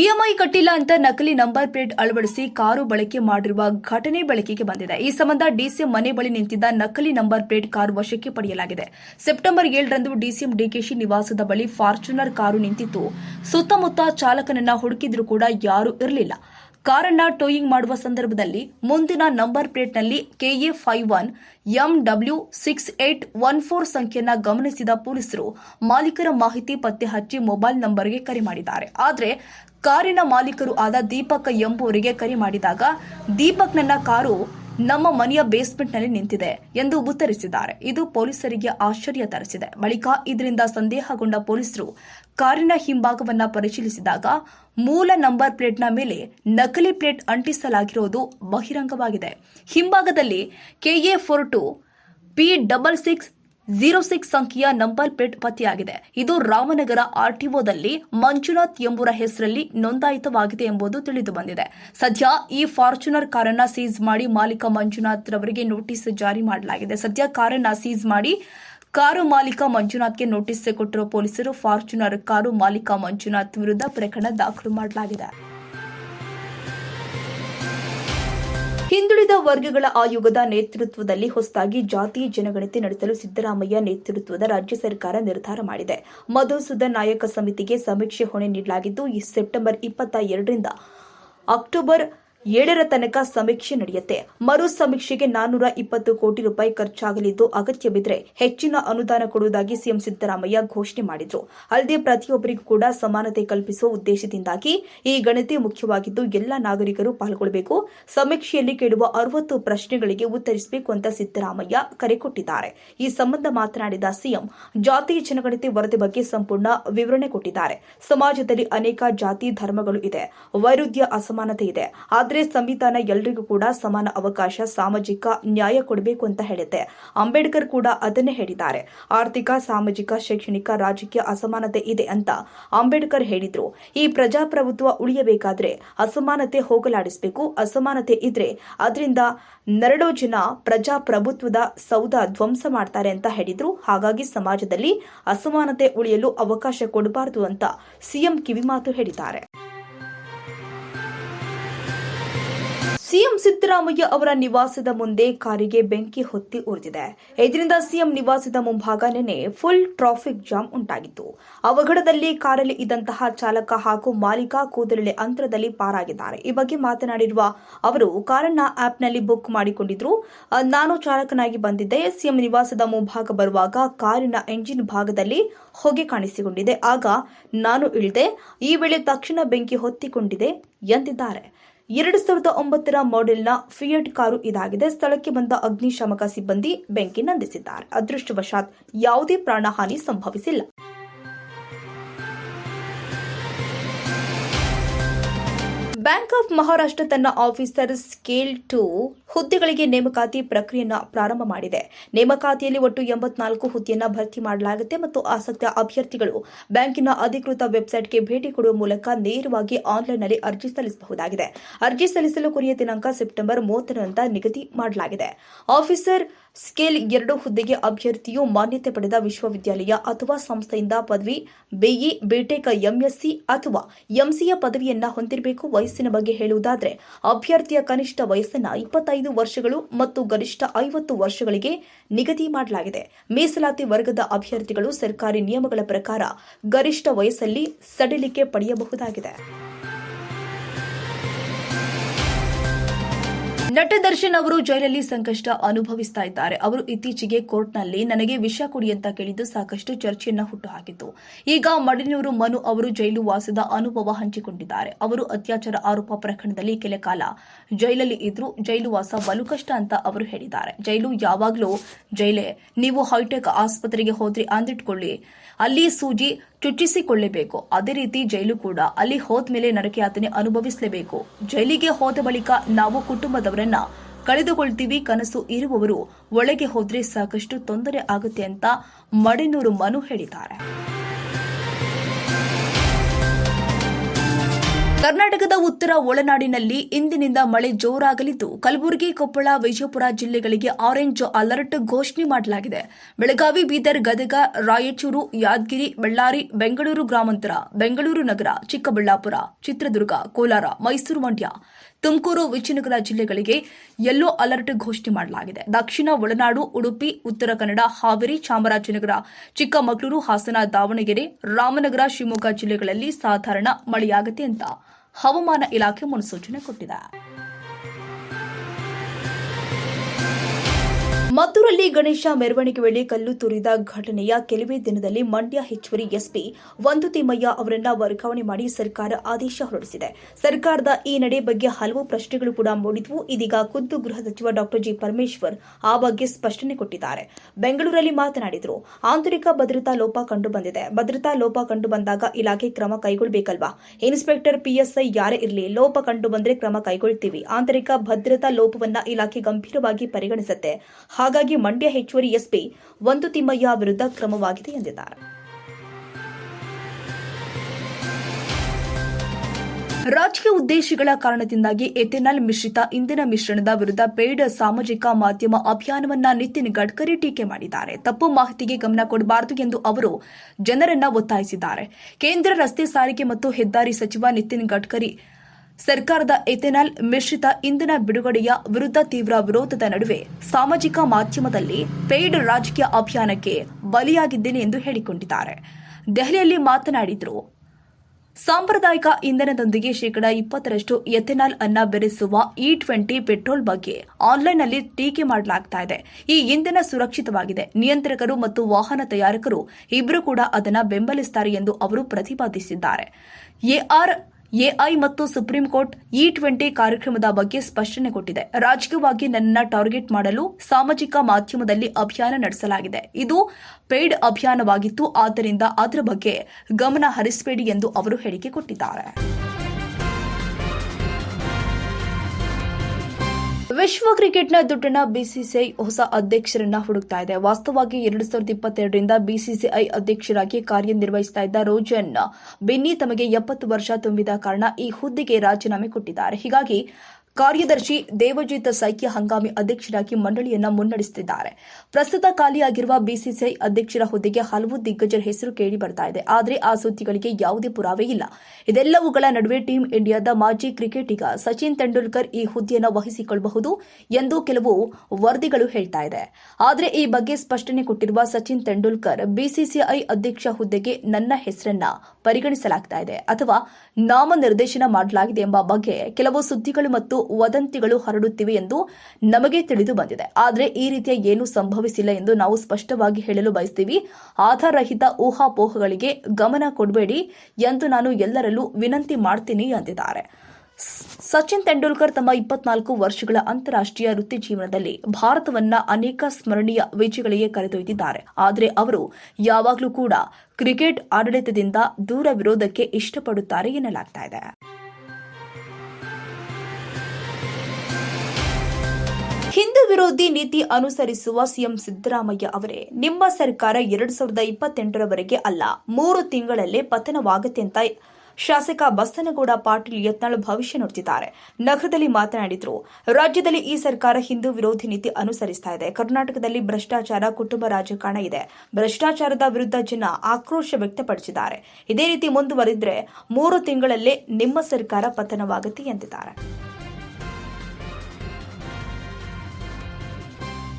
EMI ಕಟ್ಟಿಲ್ಲ ಅಂತ ನಕಲಿ ನಂಬರ್ ಪ್ಲೇಟ್ ಅಳವಡಿಸಿ ಕಾರು ಬಳಕೆ ಮಾಡಿರುವ ಘಟನೆ ಬೆಳಕಿಗೆ ಬಂದಿದೆ. ಈ ಸಂಬಂಧ ಡಿಸಿಎಂ ಮನೆ ಬಳಿ ನಿಂತಿದ್ದ ನಕಲಿ ನಂಬರ್ ಪ್ಲೇಟ್ ಕಾರು ವಶಕ್ಕೆ ಪಡೆಯಲಾಗಿದೆ. ಸೆಪ್ಟೆಂಬರ್ ಏಳರಂದು ಡಿಸಿಎಂ ಡಿಕೆಶಿ ನಿವಾಸದ ಬಳಿ ಫಾರ್ಚುನರ್ ಕಾರು ನಿಂತಿತ್ತು. ಸುತ್ತಮುತ್ತ ಚಾಲಕನನ್ನ ಹುಡುಕಿದ್ರೂ ಕೂಡ ಯಾರೂ ಇರಲಿಲ್ಲ. ಕಾರನ್ನ ಟೋಯಿಂಗ್ ಮಾಡುವ ಸಂದರ್ಭದಲ್ಲಿ ಮುಂದಿನ number ಪ್ಲೇಟ್ನಲ್ಲಿ KA five one, M W six eight one four ಸಂಖ್ಯೆಯನ್ನ ಗಮನಿಸಿದ ಪೊಲೀಸರು ಮಾಲೀಕರ ಮಾಹಿತಿ ಪತ್ತೆ ಹಚ್ಚಿ ಮೊಬೈಲ್ ನಂಬರ್ಗೆ ಕರೆ ಮಾಡಿದ್ದಾರೆ. ಆದರೆ ಕಾರಿನ ಮಾಲೀಕರು ಆದ ದೀಪಕ್ ಎಂಬುವರಿಗೆ ಕರೆ ಮಾಡಿದಾಗ, ದೀಪಕ್ ನನ್ನ ಕಾರು ನಮ್ಮ ಮನೆಯ ಬೇಸ್ಮೆಂಟ್ನಲ್ಲಿ ನಿಂತಿದೆ ಎಂದು ಉತ್ತರಿಸಿದ್ದಾರೆ. ಇದು ಪೊಲೀಸರಿಗೆ ಆಶ್ಚರ್ಯ ತರಿಸಿದೆ. ಬಳಿಕ ಇದರಿಂದ ಸಂದೇಹಗೊಂಡ ಪೊಲೀಸರು ಕಾರಿನ ಹಿಂಭಾಗವನ್ನ ಪರಿಶೀಲಿಸಿದಾಗ, ಮೂಲ ನಂಬರ್ ಪ್ಲೇಟ್ನ ಮೇಲೆ ನಕಲಿ ಪ್ಲೇಟ್ ಅಂಟಿಸಲಾಗಿರುವುದು ಬಹಿರಂಗವಾಗಿದೆ. ಹಿಂಭಾಗದಲ್ಲಿ KA four two P double six zero six ಸಂಖ್ಯೆಯ ನಂಬರ್ ಪ್ಲೇಟ್ ಪತ್ತೆಯಾಗಿದೆ ಇದು ರಾಮನಗರ ಆರ್ಟಿಒದಲ್ಲಿ ಮಂಜುನಾಥ್ ಎಂಬುವರ ಹೆಸರಲ್ಲಿ ನೋಂದಾಯಿತವಾಗಿದೆ ಎಂಬುದು ತಿಳಿದು ಬಂದಿದೆ. ಸದ್ಯ ಈ ಫಾರ್ಚುನರ್ ಕಾರನ್ನ ಸೀಸ್ ಮಾಡಿ ಮಾಲೀಕ ಮಂಜುನಾಥ್ ರವರಿಗೆ ನೋಟಿಸ್ ಜಾರಿ ಮಾಡಲಾಗಿದೆ. ಸದ್ಯ ಕಾರನ್ನ ಸೀಸ್ ಮಾಡಿ ಕಾರು ಮಾಲೀಕ ಮಂಜುನಾಥ್ಗೆ ನೋಟಿಸ್ ಕೊಟ್ಟಿರುವ ಪೊಲೀಸರು ಫಾರ್ಚುನರ್ ಕಾರು ಮಾಲೀಕ ಮಂಜುನಾಥ್ ವಿರುದ್ಧ ಪ್ರಕರಣ ದಾಖಲು ಮಾಡಲಾಗಿದೆ. ಹಿಂದುಳಿದ ವರ್ಗಗಳ ಆಯೋಗದ ನೇತೃತ್ವದಲ್ಲಿ ಹೊಸದಾಗಿ ಜಾತಿ, ಜನಗಣತಿ ನಡೆಸಲು ಸಿದ್ದರಾಮಯ್ಯ ನೇತೃತ್ವದ ರಾಜ್ಯ ಸರ್ಕಾರ ನಿರ್ಧಾರ ಮಾಡಿದೆ. ಮಧುಸೂದನ್ ನಾಯಕ ಸಮಿತಿಗೆ ಸಮೀಕ್ಷೆ ಹೊಣೆ ನೀಡಲಾಗಿದ್ದು, ಈ ಸೆಪ್ಟೆಂಬರ್ ಇಪ್ಪತ್ತ ಎರಡರಿಂದ ಅಕ್ಟೋಬರ್ ಏಳರ ತನಕ ಸಮೀಕ್ಷೆ ನಡೆಯುತ್ತೆ. ಮರು ಸಮೀಕ್ಷೆಗೆ ನಾನ್ನೂರ ಇಪ್ಪತ್ತು ಕೋಟಿ ರೂಪಾಯಿ ಖರ್ಚಾಗಲಿದ್ದು ಅಗತ್ಯವಿದ್ರೆ ಹೆಚ್ಚಿನ ಅನುದಾನ ಕೊಡುವುದಾಗಿ ಸಿಎಂ ಸಿದ್ದರಾಮಯ್ಯ ಘೋಷಣೆ ಮಾಡಿದ್ರು. ಅಲ್ಲದೆ ಪ್ರತಿಯೊಬ್ಬರಿಗೂ ಕೂಡ ಸಮಾನತೆ ಕಲ್ಪಿಸುವ ಉದ್ದೇಶದಿಂದಾಗಿ ಈ ಗಣತಿ ಮುಖ್ಯವಾಗಿದ್ದು ಎಲ್ಲ ನಾಗರಿಕರು ಪಾಲ್ಗೊಳ್ಳಬೇಕು. ಸಮೀಕ್ಷೆಯಲ್ಲಿ ಕೇಳುವ ಅರವತ್ತು ಪ್ರಶ್ನೆಗಳಿಗೆ ಉತ್ತರಿಸಬೇಕು ಅಂತ ಸಿದ್ದರಾಮಯ್ಯ ಕರೆ ಕೊಟ್ಟಿದ್ದಾರೆ. ಈ ಸಂಬಂಧ ಮಾತನಾಡಿದ ಸಿಎಂ, ಜಾತಿ ಜನಗಣತಿ ವರದಿ ಬಗ್ಗೆ ಸಂಪೂರ್ಣ ವಿವರಣೆ ಕೊಟ್ಟಿದ್ದಾರೆ. ಸಮಾಜದಲ್ಲಿ ಅನೇಕ ಜಾತಿ ಧರ್ಮಗಳು ಇದೆ. ವೈರುಧ್ಯ ಅಸಮಾನತೆ ಇದೆ. ಆದರೆ ಸಂವಿಧಾನ ಎಲ್ರಿಗೂ ಕೂಡ ಸಮಾನ ಅವಕಾಶ, ಸಾಮಾಜಿಕ ನ್ಯಾಯ ಕೊಡಬೇಕು ಅಂತ ಹೇಳಿದೆ ಅಂಬೇಡ್ಕರ್ ಕೂಡ ಅದನ್ನೇ ಹೇಳಿದ್ದಾರೆ. ಆರ್ಥಿಕ, ಸಾಮಾಜಿಕ, ಶೈಕ್ಷಣಿಕ, ರಾಜಕೀಯ ಅಸಮಾನತೆ ಇದೆ ಅಂತ ಅಂಬೇಡ್ಕರ್ ಹೇಳಿದ್ರು. ಈ ಪ್ರಜಾಪ್ರಭುತ್ವ ಉಳಿಯಬೇಕಾದ್ರೆ ಅಸಮಾನತೆ ಹೋಗಲಾಡಿಸಬೇಕು. ಅಸಮಾನತೆ ಇದ್ರೆ ಅದರಿಂದ ನರಡೋ ಜನ ಪ್ರಜಾಪ್ರಭುತ್ವದ ಸೌಧ ಧ್ವಂಸ ಮಾಡ್ತಾರೆ ಅಂತ ಹೇಳಿದ್ರು. ಹಾಗಾಗಿ ಸಮಾಜದಲ್ಲಿ ಅಸಮಾನತೆ ಉಳಿಯಲು ಅವಕಾಶ ಕೊಡಬಾರದು ಅಂತ ಸಿಎಂ ಕಿವಿಮಾತು ಹೇಳಿದ್ದಾರೆ. ಸಿಎಂ ಸಿದ್ದರಾಮಯ್ಯ ಅವರ ನಿವಾಸದ ಮುಂದೆ ಕಾರಿಗೆ ಬೆಂಕಿ ಹೊತ್ತಿ ಉರಿದಿದೆ. ಇದರಿಂದ ಸಿಎಂ ನಿವಾಸದ ಮುಂಭಾಗ ನಿನ್ನೆ ಫುಲ್ ಟ್ರಾಫಿಕ್ ಜಾಮ್ ಉಂಟಾಗಿತ್ತು. ಅವಘಡದಲ್ಲಿ ಕಾರಲ್ಲಿ ಇದ್ದಂತಹ ಚಾಲಕ ಹಾಗೂ ಮಾಲೀಕ ಕೂದಲೆಳೆ ಅಂತರದಲ್ಲಿ ಪಾರಾಗಿದ್ದಾರೆ. ಈ ಬಗ್ಗೆ ಮಾತನಾಡಿರುವ ಅವರು, ಕಾರನ್ನ ಆಪ್ನಲ್ಲಿ ಬುಕ್ ಮಾಡಿಕೊಂಡಿದ್ರು. ನಾನು ಚಾಲಕನಾಗಿ ಬಂದಿದ್ದೆ. ಸಿಎಂ ನಿವಾಸದ ಮುಂಭಾಗ ಬರುವಾಗ ಕಾರಿನ ಎಂಜಿನ್ ಭಾಗದಲ್ಲಿ ಹೊಗೆ ಕಾಣಿಸಿಕೊಂಡಿದೆ. ಆಗ ನಾನು ಇಳಿದೆ. ಈ ವೇಳೆ ತಕ್ಷಣ ಬೆಂಕಿ ಹೊತ್ತಿಕೊಂಡಿದೆ ಎಂದಿದ್ದಾರೆ. ಎರಡು ಸಾವಿರದ ಒಂಬತ್ತರ ಮಾಡೆಲ್ನ ಫಿಯಟ್ ಕಾರು ಇದಾಗಿದೆ. ಸ್ಥಳಕ್ಕೆ ಬಂದ ಅಗ್ನಿಶಾಮಕ ಸಿಬ್ಬಂದಿ ಬೆಂಕಿ ನಂದಿಸಿದ್ದಾರೆ. ಅದೃಷ್ಟವಶಾತ್ ಯಾವುದೇ ಪ್ರಾಣಹಾನಿ ಸಂಭವಿಸಿಲ್ಲ. ಬ್ಯಾಂಕ್ ಆಫ್ ಮಹಾರಾಷ್ಟ್ರ ತನ್ನ ಆಫೀಸರ್ ಸ್ಕೇಲ್ ಟು ಹುದ್ದೆಗಳಿಗೆ ನೇಮಕಾತಿ ಪ್ರಕ್ರಿಯೆಯನ್ನು ಪ್ರಾರಂಭ ಮಾಡಿದೆ. ನೇಮಕಾತಿಯಲ್ಲಿ ಒಟ್ಟು ಎಂಬತ್ನಾಲ್ಕು ಹುದ್ದೆಯನ್ನು ಭರ್ತಿ ಮಾಡಲಾಗುತ್ತೆ ಮತ್ತು ಆಸಕ್ತ ಅಭ್ಯರ್ಥಿಗಳು ಬ್ಯಾಂಕಿನ ಅಧಿಕೃತ ವೆಬ್ಸೈಟ್ಗೆ ಭೇಟಿ ಕೊಡುವ ಮೂಲಕ ನೇರವಾಗಿ ಆನ್ಲೈನ್ನಲ್ಲಿ ಅರ್ಜಿ ಸಲ್ಲಿಸಬಹುದಾಗಿದೆ. ಅರ್ಜಿ ಸಲ್ಲಿಸಲು ಕೊನೆಯ ದಿನಾಂಕ ಸೆಪ್ಟೆಂಬರ್ ಮೂವತ್ತರಂತ ನಿಗದಿ ಮಾಡಲಾಗಿದೆ. ಆಫೀಸರ್ ಸ್ಕೇಲ್ ಎರಡು ಹುದ್ದೆಗೆ ಅಭ್ಯರ್ಥಿಯು ಮಾನ್ಯತೆ ಪಡೆದ ವಿಶ್ವವಿದ್ಯಾಲಯ ಅಥವಾ ಸಂಸ್ಥೆಯಿಂದ ಪದವಿ, ಬಿಇ, ಬಿಟೆಕ್, ಎಂಎಸ್ಸಿ ಅಥವಾ ಎಂಸಿಯ ಪದವಿಯನ್ನ ಹೊಂದಿರಬೇಕು ವಯಸ್ಸಿನ ಬಗ್ಗೆ ಹೇಳುವುದಾದರೆ ಅಭ್ಯರ್ಥಿಯ ಕನಿಷ್ಠ ವಯಸ್ಸನ್ನ ಇಪ್ಪತ್ತೈದು ವರ್ಷಗಳು ಮತ್ತು ಗರಿಷ್ಠ ಐವತ್ತು ವರ್ಷಗಳಿಗೆ ನಿಗದಿ ಮಾಡಲಾಗಿದೆ. ಮೀಸಲಾತಿ ವರ್ಗದ ಅಭ್ಯರ್ಥಿಗಳು ಸರ್ಕಾರಿ ನಿಯಮಗಳ ಪ್ರಕಾರ ಗರಿಷ್ಠ ವಯಸ್ಸಲ್ಲಿ ಸಡಿಲಿಕೆ ಪಡೆಯಬಹುದಾಗಿದೆ. ನಟ ದರ್ಶನ್ ಅವರು ಜೈಲಲ್ಲಿ ಸಂಕಷ್ಟ ಅನುಭವಿಸ್ತಾ ಇದ್ದಾರೆ. ಅವರು ಇತ್ತೀಚೆಗೆ ಕೋರ್ಟ್ನಲ್ಲಿ ನನಗೆ ವಿಷ ಕೊಡಿ ಅಂತ ಕೇಳಿದ್ದು ಸಾಕಷ್ಟು ಚರ್ಚೆಯನ್ನ ಹುಟ್ಟುಹಾಕಿತ್ತು. ಈಗ ಮಡಿನೂರು ಮನು ಅವರು ಜೈಲು ವಾಸದ ಅನುಭವ ಹಂಚಿಕೊಂಡಿದ್ದಾರೆ. ಅವರು ಅತ್ಯಾಚಾರ ಆರೋಪ ಪ್ರಕರಣದಲ್ಲಿ ಕೆಲ ಕಾಲ ಜೈಲಲ್ಲಿ ಇದ್ರು ಜೈಲು ವಾಸ ಬಲು ಕಷ್ಟ ಅಂತ ಅವರು ಹೇಳಿದ್ದಾರೆ. ಜೈಲು ಯಾವಾಗಲೂ ಜೈಲೇ. ನೀವು ಹೈಟೆಕ್ ಆಸ್ಪತ್ರೆಗೆ ಹೋದ್ರಿ ಅಂದಿಟ್ಕೊಳ್ಳಿ. ಅಲ್ಲಿ ಸೂಜಿ ಚುಚ್ಚಿಸಿಕೊಳ್ಳಲೇಬೇಕು ಅದೇ ರೀತಿ ಜೈಲು ಕೂಡ. ಅಲ್ಲಿ ಹೋದ್ಮೇಲೆ ನರಕಯಾತನೆ ಅನುಭವಿಸಲೇಬೇಕು. ಜೈಲಿಗೆ ಹೋದ ಬಳಿಕ ನಾವು ಕುಟುಂಬದವರನ್ನ ಕಳೆದುಕೊಳ್ತೀವಿ, ಕನಸು ಇರುವವರು. ಒಳಗೆ ಹೋದ್ರೆ ಸಾಕಷ್ಟು ತೊಂದರೆ ಆಗುತ್ತೆ ಅಂತ ಮಡೆನೂರು ಮನು ಹೇಳಿದ್ದಾರೆ. ಕರ್ನಾಟಕದ ಉತ್ತರ ಒಳನಾಡಿನಲ್ಲಿ ಇಂದಿನಿಂದ ಮಳೆ ಜೋರಾಗಲಿದ್ದು, ಕಲಬುರಗಿ, ಕೊಪ್ಪಳ, ವಿಜಯಪುರ ಜಿಲ್ಲೆಗಳಿಗೆ ಆರೆಂಜ್ ಅಲರ್ಟ್ ಘೋಷಣೆ ಮಾಡಲಾಗಿದೆ. ಬೆಳಗಾವಿ, ಬೀದರ್, ಗದಗ, ರಾಯಚೂರು, ಯಾದಗಿರಿ, ಬಳ್ಳಾರಿ, ಬೆಂಗಳೂರು ಗ್ರಾಮಾಂತರ, ಬೆಂಗಳೂರು ನಗರ, ಚಿಕ್ಕಬಳ್ಳಾಪುರ, ಚಿತ್ರದುರ್ಗ, ಕೋಲಾರ, ಮೈಸೂರು ಮಂಡ್ಯ ತುಮಕೂರು ವಿಜಯನಗರ ಜಿಲ್ಲೆಗಳಿಗೆ ಯೆಲ್ಲೋ ಅಲರ್ಟ್ ಘೋಷಣೆ ಮಾಡಲಾಗಿದೆ. ದಕ್ಷಿಣ ಒಳನಾಡು, ಉಡುಪಿ, ಉತ್ತರ ಕನ್ನಡ, ಹಾವೇರಿ, ಚಾಮರಾಜನಗರ, ಚಿಕ್ಕಮಗಳೂರು, ಹಾಸನ, ದಾವಣಗೆರೆ, ರಾಮನಗರ, ಶಿವಮೊಗ್ಗ ಜಿಲ್ಲೆಗಳಲ್ಲಿ ಸಾಧಾರಣ ಮಳೆಯಾಗುತ್ತೆ ಅಂತ ಹವಾಮಾನ ಇಲಾಖೆ ಮುನ್ಸೂಚನೆ ಕೊಟ್ಟಿದೆ. ಮದ್ದೂರಲ್ಲಿ ಗಣೇಶ ಮೆರವಣಿಗೆ ವೇಳೆ ಕಲ್ಲು ತೂರಿದ ಘಟನೆಯ ಕೆಲವೇ ದಿನದಲ್ಲಿ ಮಂಡ್ಯ ಹೆಚ್ಚುವರಿ ಎಸ್ಪಿ ವಂದು ತಿಮ್ಮಯ್ಯ ಅವರನ್ನ ವರ್ಗಾವಣೆ ಮಾಡಿ ಸರ್ಕಾರ ಆದೇಶ ಹೊರಡಿಸಿದೆ. ಸರ್ಕಾರದ ಈ ನಡೆ ಬಗ್ಗೆ ಹಲವು ಪ್ರಶ್ನೆಗಳು ಕೂಡ ಮೂಡಿದ್ವು. ಇದೀಗ ಖುದ್ದು ಗೃಹ ಸಚಿವ ಡಾಕ್ಟರ್ ಜಿ. ಪರಮೇಶ್ವರ್ ಆ ಬಗ್ಗೆ ಸ್ಪಷ್ಟನೆ ಕೊಟ್ಟಿದ್ದಾರೆ. ಬೆಂಗಳೂರಲ್ಲಿ ಮಾತನಾಡಿದರು, ಆಂತರಿಕ ಭದ್ರತಾ ಲೋಪ ಕಂಡು ಬಂದಿದೆ. ಭದ್ರತಾ ಲೋಪ ಕಂಡು ಬಂದಾಗ ಇಲಾಖೆ ಕ್ರಮ ಕೈಗೊಳ್ಳಬೇಕಲ್ವಾ ಇನ್ಸ್ಪೆಕ್ಟರ್ ಪಿಎಸ್ಐ ಯಾರೇ ಇರಲಿ, ಲೋಪ ಕಂಡು ಬಂದರೆ ಕ್ರಮ ಕೈಗೊಳ್ತೀವಿ. ಆಂತರಿಕ ಭದ್ರತಾ ಲೋಪವನ್ನ ಇಲಾಖೆ ಗಂಭೀರವಾಗಿ ಪರಿಗಣಿಸುತ್ತೆ. ಹಾಗಾಗಿ ಮಂಡ್ಯ ಹೆಚ್ಚುವರಿ ಎಸ್ಪಿ ಒಂದು ತಿಮ್ಮಯ್ಯ ವಿರುದ್ಧ ಕ್ರಮವಾಗಿದೆ ಎಂದಿದ್ದಾರೆ. ರಾಜಕೀಯ ಉದ್ದೇಶಗಳ ಕಾರಣದಿಂದಾಗಿ ಎಥೆನಾಲ್ ಮಿಶ್ರಿತ ಇಂಧನ ಮಿಶ್ರಣದ ವಿರುದ್ಧ ಪೇಯ್ಡ್ ಸಾಮಾಜಿಕ ಮಾಧ್ಯಮ ಅಭಿಯಾನವನ್ನ ನಿತಿನ್ ಗಡ್ಕರಿ ಟೀಕೆ ಮಾಡಿದ್ದಾರೆ. ತಪ್ಪು ಮಾಹಿತಿಗೆ ಗಮನ ಕೊಡಬಾರದು ಎಂದು ಅವರು ಜನರನ್ನ ಒತ್ತಾಯಿಸಿದ್ದಾರೆ. ಕೇಂದ್ರ ರಸ್ತೆ ಸಾರಿಗೆ ಮತ್ತು ಹೆದ್ದಾರಿ ಸಚಿವ ನಿತಿನ್ ಗಡ್ಕರಿ ಸರ್ಕಾರದ ಎಥೆನಾಲ್ ಮಿಶ್ರಿತ ಇಂಧನ ಬಿಡುಗಡೆಯ ವಿರುದ್ಧ ತೀವ್ರ ವಿರೋಧದ ನಡುವೆ ಸಾಮಾಜಿಕ ಮಾಧ್ಯಮದಲ್ಲಿ ಪೇಯ್ಡ್ ರಾಜಕೀಯ ಅಭಿಯಾನಕ್ಕೆ ಬಲಿಯಾಗಿದ್ದೇನೆ ಎಂದು ಹೇಳಿಕೊಂಡಿದ್ದಾರೆ. ದೆಹಲಿಯಲ್ಲಿ ಮಾತನಾಡಿದರು, ಸಾಂಪ್ರದಾಯಿಕ ಇಂಧನದೊಂದಿಗೆ ಶೇಕಡ ಇಪ್ಪತ್ತರಷ್ಟು ಎಥೆನಾಲ್ ಅನ್ನ ಬೆರೆಸುವ ಇ ಟ್ವೆಂಟಿ ಪೆಟ್ರೋಲ್ ಬಗ್ಗೆ ಆನ್ಲೈನ್ನಲ್ಲಿ ಟೀಕೆ ಮಾಡಲಾಗ್ತಾ ಇದೆ. ಈ ಇಂಧನ ಸುರಕ್ಷಿತವಾಗಿದೆ. ನಿಯಂತ್ರಕರು ಮತ್ತು ವಾಹನ ತಯಾರಕರು ಇಬ್ಬರು ಕೂಡ ಅದನ್ನು ಬೆಂಬಲಿಸುತ್ತಾರೆ ಎಂದು ಅವರು ಪ್ರತಿಪಾದಿಸಿದ್ದಾರೆ. ಎಆರ್ ಎಐ ಮತ್ತು ಸುಪ್ರೀಂ ಕೋರ್ಟ್ ಇ ಟ್ವೆಂಟಿ ಕಾರ್ಯಕ್ರಮದ ಬಗ್ಗೆ ಸ್ಪಷ್ಟನೆ ಕೊಟ್ಟಿದೆ. ರಾಜಕೀಯವಾಗಿ ನನ್ನ ಟಾರ್ಗೆಟ್ ಮಾಡಲು ಸಾಮಾಜಿಕ ಮಾಧ್ಯಮದಲ್ಲಿ ಅಭಿಯಾನ ನಡೆಸಲಾಗಿದೆ. ಇದು ಪೇಯ್ಡ್ ಅಭಿಯಾನವಾಗಿತ್ತು. ಆದ್ದರಿಂದ ಅದರ ಬಗ್ಗೆ ಗಮನ ಹರಿಸಬೇಡಿ ಎಂದು ಅವರು ಹೇಳಿಕೆ ಕೊಟ್ಟಿದ್ದಾರೆ. ವಿಶ್ವ ಕ್ರಿಕೆಟ್ನ ದುಡ್ಡನ್ನ ಬಿಸಿಸಿಐ ಹೊಸ ಅಧ್ಯಕ್ಷರನ್ನ ಹುಡುಕ್ತಾ ಇದೆ. ವಾಸ್ತವವಾಗಿ ಎರಡು ಸಾವಿರದ ಇಪ್ಪತ್ತೆರಡರಿಂದ ಬಿಸಿಸಿಐ ಅಧ್ಯಕ್ಷರಾಗಿ ಕಾರ್ಯನಿರ್ವಹಿಸ್ತಾ ಇದ್ದ ರೋಜನ್ ಬಿನ್ನಿ ತಮಗೆ ಎಪ್ಪತ್ತು ವರ್ಷ ತುಂಬಿದ ಕಾರಣ ಈ ಹುದ್ದೆಗೆ ರಾಜೀನಾಮೆ ಕೊಟ್ಟಿದ್ದಾರೆ. ಹೀಗಾಗಿ ಕಾರ್ಯದರ್ಶಿ ದೇವಜಿತ್ ಸೈಕ್ಯ ಹಂಗಾಮಿ ಅಧ್ಯಕ್ಷರಾಗಿ ಮಂಡಳಿಯನ್ನು ಮುನ್ನಡೆಸುತ್ತಿದ್ದಾರೆ. ಪ್ರಸ್ತುತ ಖಾಲಿಯಾಗಿರುವ ಬಿಸಿಸಿಐ ಅಧ್ಯಕ್ಷರ ಹುದ್ದೆಗೆ ಹಲವು ದಿಗ್ಗಜರ ಹೆಸರು ಕೇಳಿ ಬರ್ತಾ ಇದೆ. ಆದರೆ ಆ ಸುದ್ದಿಗಳಿಗೆ ಯಾವುದೇ ಪುರಾವೆ ಇಲ್ಲ. ಇದೆಲ್ಲವುಗಳ ನಡುವೆ ಟೀಂ ಇಂಡಿಯಾದ ಮಾಜಿ ಕ್ರಿಕೆಟಿಗ ಸಚಿನ್ ತೆಂಡೂಲ್ಕರ್ ಈ ಹುದ್ದೆಯನ್ನು ವಹಿಸಿಕೊಳ್ಳಬಹುದು ಎಂದು ಕೆಲವು ವರದಿಗಳು ಹೇಳ್ತಾ ಇದೆ. ಆದರೆ ಈ ಬಗ್ಗೆ ಸ್ಪಷ್ಟನೆ ಕೊಟ್ಟಿರುವ ಸಚಿನ್ ತೆಂಡೂಲ್ಕರ್ ಬಿಸಿಸಿಐ ಅಧ್ಯಕ್ಷ ಹುದ್ದೆಗೆ ನನ್ನ ಹೆಸರನ್ನ ಪರಿಗಣಿಸಲಾಗ್ತಾ ಇದೆ ಅಥವಾ ನಾಮನಿರ್ದೇಶನ ಮಾಡಲಾಗಿದೆ ಎಂಬ ಬಗ್ಗೆ ಕೆಲವು ಸುದ್ದಿಗಳು ಮತ್ತು ವದಂತಿಗಳು ಹರಡುತ್ತಿವೆ ಎಂದು ನಮಗೆ ತಿಳಿದು ಬಂದಿದೆ. ಆದರೆ ಈ ರೀತಿಯ ಏನೂ ಸಂಭವಿಸಿಲ್ಲ ಎಂದು ನಾವು ಸ್ಪಷ್ಟವಾಗಿ ಹೇಳಲು ಬಯಸ್ತೀವಿ. ಆಧಾರರಹಿತ ಊಹಾಪೋಹಗಳಿಗೆ ಗಮನ ಕೊಡಬೇಡಿ ಎಂದು ನಾನು ಎಲ್ಲರಲ್ಲೂ ವಿನಂತಿ ಮಾಡ್ತೀನಿ ಎಂದಿದ್ದಾರೆ ಸಚಿನ್ ತೆಂಡೂಲ್ಕರ್ ತಮ್ಮ ಇಪ್ಪತ್ನಾಲ್ಕು ವರ್ಷಗಳ ಅಂತಾರಾಷ್ಟ್ರೀಯ ವೃತ್ತಿ ಜೀವನದಲ್ಲಿ ಭಾರತವನ್ನ ಅನೇಕ ಸ್ಮರಣೀಯ ವಿಜಯಗಳಿಗೆ ಕರೆದೊಯ್ದಿದ್ದಾರೆ. ಆದರೆ ಅವರು ಯಾವಾಗಲೂ ಕೂಡ ಕ್ರಿಕೆಟ್ ಆಡಳಿತದಿಂದ ದೂರ ವಿರೋಧಕ್ಕೆ ಇಷ್ಟಪಡುತ್ತಾರೆ ಎನ್ನಲಾಗ್ತಾ ಇದೆ. ವಿರೋಧಿ ನೀತಿ ಅನುಸರಿಸುವ ಸಿಎಂ ಸಿದ್ದರಾಮಯ್ಯ ಅವರೇ, ನಿಮ್ಮ ಸರ್ಕಾರ ಎರಡ್ ಸಾವಿರದ ಇಪ್ಪತ್ತೆಂಟರವರೆಗೆ ಅಲ್ಲ, ಮೂರು ತಿಂಗಳಲ್ಲೇ ಪತನವಾಗುತ್ತೆ ಅಂತ ಶಾಸಕ ಬಸನಗೌಡ ಪಾಟೀಲ್ ಯತ್ನಾಳ್ ಭವಿಷ್ಯ ನುಡಿದಿದ್ದಾರೆ. ನಗರದಲ್ಲಿ ಮಾತನಾಡಿದ್ರು, ರಾಜ್ಯದಲ್ಲಿ ಈ ಸರ್ಕಾರ ಹಿಂದೂ ವಿರೋಧಿ ನೀತಿ ಅನುಸರಿಸ್ತಾ ಇದೆ. ಕರ್ನಾಟಕದಲ್ಲಿ ಭ್ರಷ್ಟಾಚಾರ ಕುಟುಂಬ ರಾಜಕಾರಣ ಇದೆ. ಭ್ರಷ್ಟಾಚಾರದ ವಿರುದ್ಧ ಜನ ಆಕ್ರೋಶ ವ್ಯಕ್ತಪಡಿಸಿದ್ದಾರೆ. ಇದೇ ರೀತಿ ಮುಂದುವರಿದ್ರೆ ಮೂರು ತಿಂಗಳಲ್ಲೇ ನಿಮ್ಮ ಸರ್ಕಾರ ಪತನವಾಗುತ್ತೆ ಎಂದಿದ್ದಾರೆ.